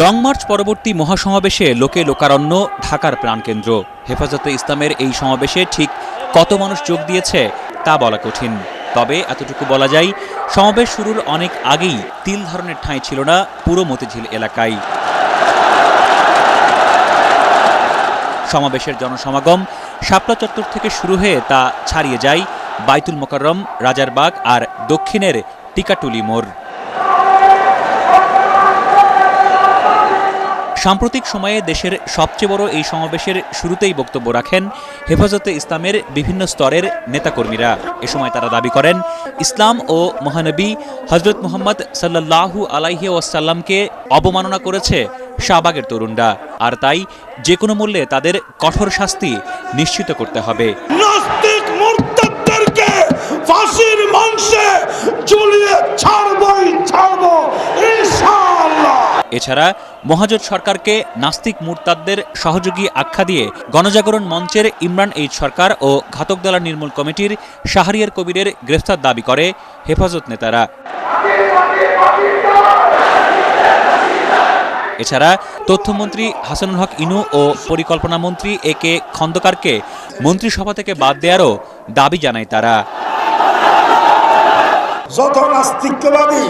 Long March পরবর্তী মহাসমাবেশে লোকে লোকারণ্য, ঢাকার প্রাণকেন্দ্র। হেফাজতে ইসলামের এই সমাবেশে ঠিক কত মানুষ যোগ দিয়েছে, তা বলা কঠিন। তবে এতটুকু বলা যায়, সমাবেশ শুরুর অনেক আগেই তিল ধরনের ঠাঁই ছিল না পুরো মতিঝিল এলাকায়। সমাবেশের জনসমাগম শাপলা চত্বর থেকে শুরু হয়ে তা ছাড়িয়ে যায় বাইতুল মোকাররম, রাজারবাগ আর দক্ষিণের টিকাটুলি মোড়। সাম্প্রতিক সময়ে দেশের সবচেয়ে বড় এই সমাবেশের শুরুতেই বক্তব্য রাখেন হেফাজতে ইসলামের বিভিন্ন স্তরের নেতাকর্মীরা। এ সময় তারা দাবি করেন, ইসলাম ও মহানবী হজরত মোহাম্মদ সাল্লাল্লাহু আলাইহি ওয়াসাল্লামকে অবমাননা করেছে শাহবাগের তরুণরা। আর তাই যে কোনো মূল্যে তাদের কঠোর শাস্তি নিশ্চিত করতে হবে। ফাঁসির মঞ্চে ঝুলিয়ে ছাড়বই, ছাড়বো। এছাড়া মহাজোট সরকারকে নাস্তিক মুরতাদদের সহযোগী আখ্যা দিয়ে গণজাগরণ মঞ্চের ইমরান এইচ সরকার ও ঘাতক দলা নির্মূল কমিটির শাহরিয়ার কবিরের গ্রেফতার দাবি করে হেফাজত নেতারা। এছাড়া তথ্যমন্ত্রী হাসানুল হক ইনু ও পরিকল্পনা মন্ত্রী এ কে খন্দকারকে মন্ত্রিসভা থেকে বাদ দেওয়ারও দাবি জানায় তারা। যত নাস্তিকবাদী,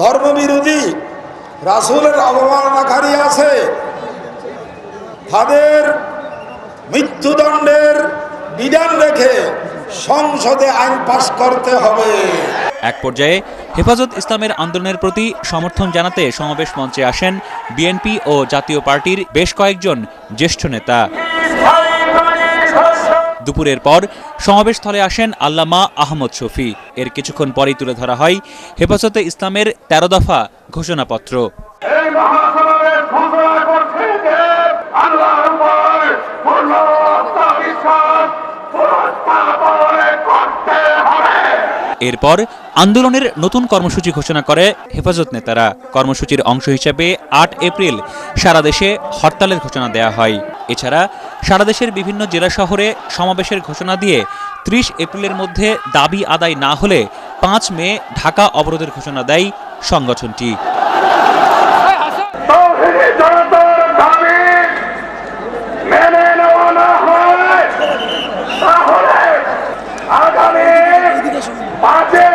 ধর্মবিরোধী রাসূলের অবমাননাকারী আছে। তাদের মৃত্যুদণ্ডের বিধান রেখে সংসদে আইন পাশ করতে হবে। এক পর্যায়ে হেফাজত ইসলামের আন্দোলনের প্রতি সমর্থন জানাতে সমাবেশ মঞ্চে আসেন বিএনপি ও জাতীয় পার্টির বেশ কয়েকজন জ্যেষ্ঠ নেতা। দুপুরের পর সমাবেশস্থলে আসেন আল্লামা আহমদ শফি। এর কিছুক্ষণ পরেই তুলে ধরা হয় হেফাজতে ইসলামের তেরো দফা ঘোষণাপত্র। এরপর আন্দোলনের নতুন কর্মসূচি ঘোষণা করে হেফাজত নেতারা। কর্মসূচির অংশ হিসেবে আট এপ্রিল সারা দেশে হরতালের ঘোষণা দেওয়া হয়। এছাড়া সারা দেশের বিভিন্ন জেলা শহরে সমাবেশের ঘোষণা দিয়ে ত্রিশ এপ্রিলের মধ্যে দাবি আদায় না হলে পাঁচ মে ঢাকা অবরোধের ঘোষণা দেয় সংগঠনটি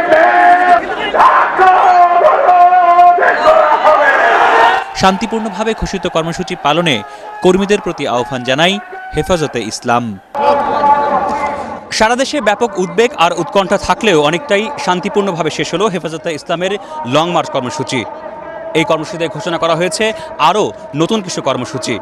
মে ঢাকা অবরোধ করা হবে শান্তিপূর্ণভাবে ঘোষিত কর্মসূচি পালনে কর্মীদের প্রতি আহ্বান জানাই হেফাজতে ইসলাম। সারা দেশে ব্যাপক উদ্বেগ আর উৎকণ্ঠা থাকলেও অনেকটাই শান্তিপূর্ণভাবে শেষ হলো হেফাজতে ইসলামের লং মার্চ কর্মসূচি। এই কর্মসূচিতে ঘোষণা করা হয়েছে আরও নতুন কিছু কর্মসূচি।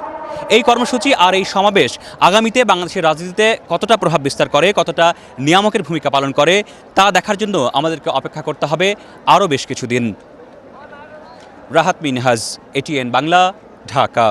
এই কর্মসূচি আর এই সমাবেশ আগামীতে বাংলাদেশের রাজনীতিতে কতটা প্রভাব বিস্তার করে, কতটা নিয়ামকের ভূমিকা পালন করে, তা দেখার জন্য আমাদেরকে অপেক্ষা করতে হবে আরও বেশ কিছুদিন। রাহাত মিনহাজ এটিএন বাংলা ঢাকা।